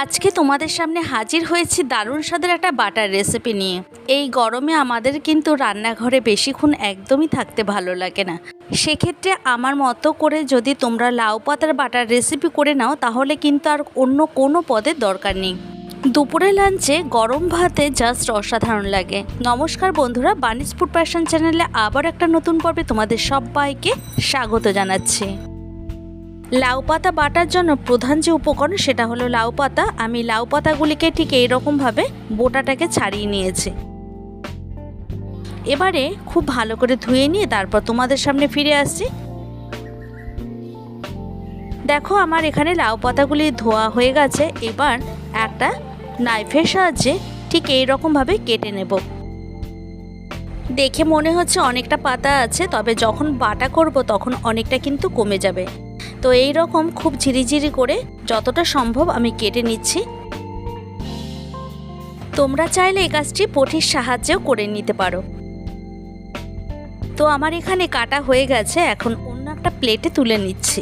আজকে তোমাদের সামনে হাজির হয়েছি দারুণ স্বাদের একটা বাটার রেসিপি নিয়ে। এই গরমে আমাদের কিন্তু রান্নাঘরে বেশিক্ষণ একদমই থাকতে ভালো লাগে না। সেক্ষেত্রে আমার মতো করে যদি তোমরা লাউ পাতার বাটার রেসিপি করে নাও, তাহলে কিন্তু আর অন্য কোনো পদের দরকার নেই। দুপুরে লাঞ্চে গরম ভাতে জাস্ট অসাধারণ লাগে। নমস্কার বন্ধুরা বানিস ফুড প্যাশন চ্যানেলে আবার একটা নতুন পর্বে তোমাদের সবাইকে স্বাগত জানাচ্ছি। লাউ পাতা বাটার জন্য প্রধান যে উপকরণ সেটা হলো লাউ পাতা। আমি লাউ পাতাগুলিকে ঠিক এইরকমভাবে বোটাটাকে ছাড়িয়ে নিয়েছি। এবারে খুব ভালো করে ধুয়ে নিয়ে তারপর তোমাদের সামনে ফিরে আসছি। দেখো আমার এখানে লাউ পাতাগুলি ধোয়া হয়ে গেছে। এবার একটা নাইফের সাহায্যে ঠিক এই রকমভাবে কেটে নেব। দেখে মনে হচ্ছে অনেকটা পাতা আছে, তবে যখন বাটা করব তখন অনেকটা কিন্তু কমে যাবে। তো এই রকম খুব ঝিরিঝিরি করে যতটা সম্ভব আমি কেটে নিচ্ছি। তোমরা চাইলে এই কাজটি পঠির সাহায্যেও করে নিতে পারো। তো আমার এখানে কাটা হয়ে গেছে, এখন অন্য একটা প্লেটে তুলে নিচ্ছি।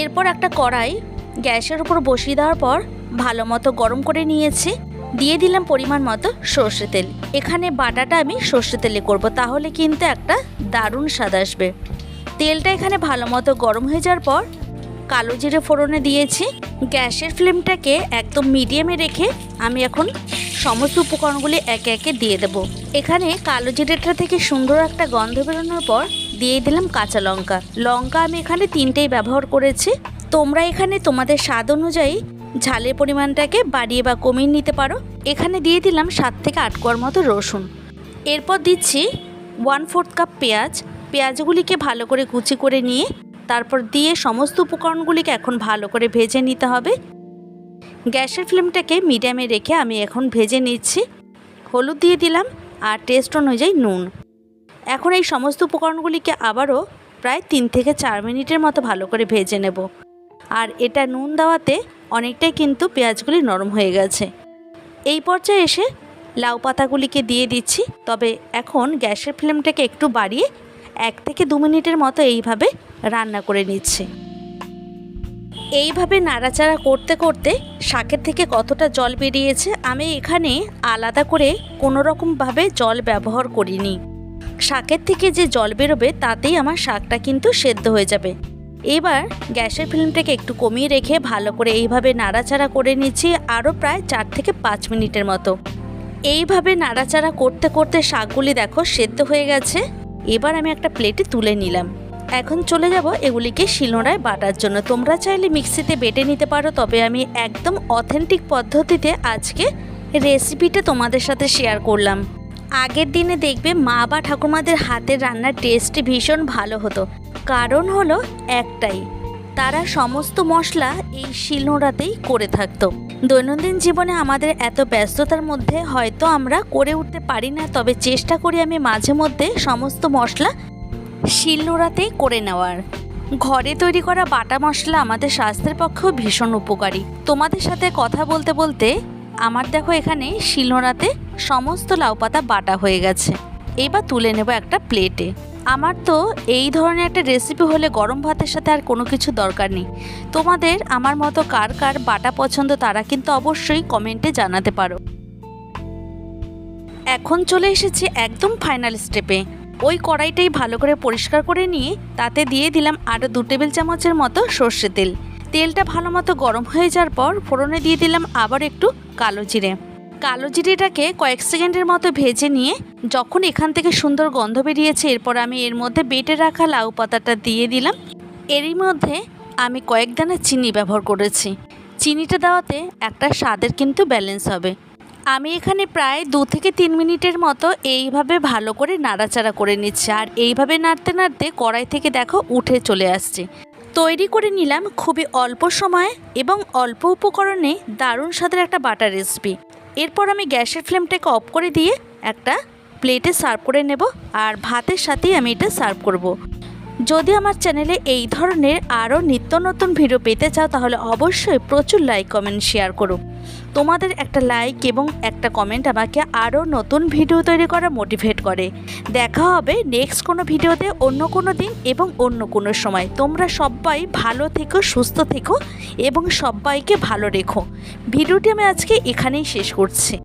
এরপর একটা কড়াই গ্যাসের উপর বসিয়ে দেওয়ার পর ভালো মতো গরম করে নিয়েছি। দিয়ে দিলাম পরিমাণ মতো সর্ষে তেল। এখানে বাটাটা আমি সর্ষে তেলে করব, তাহলে কিন্তু একটা দারুণ স্বাদ আসবে। তেলটা এখানে ভালো মতো গরম হয়ে যাওয়ার পর কালো জিরে ফোড়নে দিয়েছি। গ্যাসের ফ্লেমটাকে একদম মিডিয়ামে রেখে আমি এখন সমস্ত উপকরণগুলি একে একে দিয়ে দেব। এখানে কালো জিরেটা থেকে সুন্দর একটা গন্ধ বেরোনোর পর দিয়ে দিলাম কাঁচা লঙ্কা। লঙ্কা আমি এখানে তিনটেই ব্যবহার করেছি। তোমরা এখানে তোমাদের স্বাদ অনুযায়ী ঝালের পরিমাণটাকে বাড়িয়ে বা কমিয়ে নিতে পারো। এখানে দিয়ে দিলাম সাত থেকে আট কোয়ার মতো রসুন। এরপর দিচ্ছি ওয়ান ফোর্থ কাপ পেঁয়াজ। পেঁয়াজগুলিকে ভালো করে কুচি করে নিয়ে তারপর দিয়ে সমস্ত উপকরণগুলিকে এখন ভালো করে ভেজে নিতে হবে। গ্যাসের ফ্লেমটাকে মিডিয়ামে রেখে আমি এখন ভেজে নিচ্ছি। হলুদ দিয়ে দিলাম আর টেস্ট অনুযায়ী নুন। এখন এই সমস্ত উপকরণগুলিকে আবারও প্রায় তিন থেকে চার মিনিটের মতো ভালো করে ভেজে নেব। আর এটা নুন দেওয়াতে অনেকটাই কিন্তু পেঁয়াজগুলি নরম হয়ে গেছে। এই পর্যায়ে এসে লাউ পাতাগুলিকে দিয়ে দিচ্ছি। তবে এখন গ্যাসের ফ্লেমটাকে একটু বাড়িয়ে এক থেকে দু মিনিটের মতো এইভাবে রান্না করে নিচ্ছি। এইভাবে নাড়াচাড়া করতে করতে শাকের থেকে কতটা জল বেরিয়েছে, আমি এখানে আলাদা করে কোনো রকমভাবে জল ব্যবহার করিনি। শাকের থেকে যে জল বেরোবে, তাতেই আমার শাকটা কিন্তু সেদ্ধ হয়ে যাবে। এবার গ্যাসের ফ্লেমটাকে একটু কমিয়ে রেখে ভালো করে এইভাবে নাড়াচাড়া করে নিচ্ছি আরও প্রায় চার থেকে পাঁচ মিনিটের মতো। এইভাবে নাড়াচাড়া করতে করতে শাকগুলি দেখো সেদ্ধ হয়ে গেছে। এবার আমি একটা প্লেটে তুলে নিলাম। এখন চলে যাব এগুলিকে শিলনোড়ায় বাটার জন্য। তোমরা চাইলে মিক্সিতে বেটে নিতে পারো, তবে আমি একদম অথেন্টিক পদ্ধতিতে আজকে রেসিপিটা তোমাদের সাথে শেয়ার করলাম। আগের দিনে দেখবে মা বা ঠাকুমাদের হাতের রান্নার টেস্ট ভীষণ ভালো হতো। কারণ হলো একটাই তারা সমস্ত মশলা এই শিলনোড়াতেই করে থাকতো। দৈনন্দিন জীবনে আমাদের এত ব্যস্ততার মধ্যে হয়তো আমরা করে উঠতে পারি না, তবে চেষ্টা করি আমি মাঝে মধ্যে সমস্ত মশলা শিলনোড়াতেই করে নেওয়ার। ঘরে তৈরি করা বাটা মশলা আমাদের স্বাস্থ্যের পক্ষেও ভীষণ উপকারী। তোমাদের সাথে কথা বলতে বলতে আমার দেখো এখানে শিলনোড়াতে সমস্ত লাউ পাতা বাটা হয়ে গেছে। এবার তুলে নেব একটা প্লেটে। আমার তো এই ধরনের একটা রেসিপি হলে গরম ভাতের সাথে আর কোনো কিছু দরকার নেই। তোমাদের আমার মতো কার কার বাটা পছন্দ তারা কিন্তু অবশ্যই কমেন্টে জানাতে পারো। এখন চলে এসেছি একদম ফাইনাল স্টেপে ওই কড়াইটাই ভালো করে পরিষ্কার করে নিয়ে তাতে দিয়ে দিলাম আরও দু টেবিল চামচের মতো সর্ষে তেল। তেলটা ভালো মতো গরম হয়ে যাওয়ার পর ফোড়নে দিয়ে দিলাম আবার একটু কালো জিরে। কালো জিরেটাকে কয়েক সেকেন্ডের মতো ভেজে নিয়ে যখন এখান থেকে সুন্দর গন্ধ বেরিয়েছে, এরপর আমি এর মধ্যে বেটে রাখা লাউ পাতাটা দিয়ে দিলাম। এরই মধ্যে আমি কয়েক দানা চিনি ব্যবহার করেছি। চিনিটা দেওয়াতে একটা স্বাদের কিন্তু ব্যালেন্স হবে। আমি এখানে প্রায় দু থেকে তিন মিনিটের মতো এইভাবে ভালো করে নাড়াচাড়া করে নিচ্ছি। আর এইভাবে নাড়তে নাড়তে কড়াই থেকে দেখো উঠে চলে আসছে। তৈরি করে নিলাম খুবই অল্প সময়ে এবং অল্প উপকরণে দারুণ স্বাদের একটা বাটার রেসিপি। এরপর আমি গ্যাসের ফ্লেমটাকে অফ করে দিয়ে একটা প্লেটে সার্ভ করে নেব আর ভাতের সাথেই আমি এটা সার্ভ করব। যদি আমার চ্যানেলে এই ধরনের আরও নিত্য নতুন ভিডিও পেতে চাও, তাহলে অবশ্যই প্রচুর লাইক, কমেন্ট, শেয়ার করো তোমাদের একটা লাইক এবং একটা কমেন্ট আমাকে আরও নতুন ভিডিও তৈরি করা মোটিভেট করে। দেখা হবে নেক্সট কোনো ভিডিওতে অন্য কোনো দিন এবং অন্য কোনো সময়। তোমরা সবাই ভালো থেকো, সুস্থ থেকো এবং সবাইকে ভালো রেখো। ভিডিওটি আমি আজকে এখানেই শেষ করছি।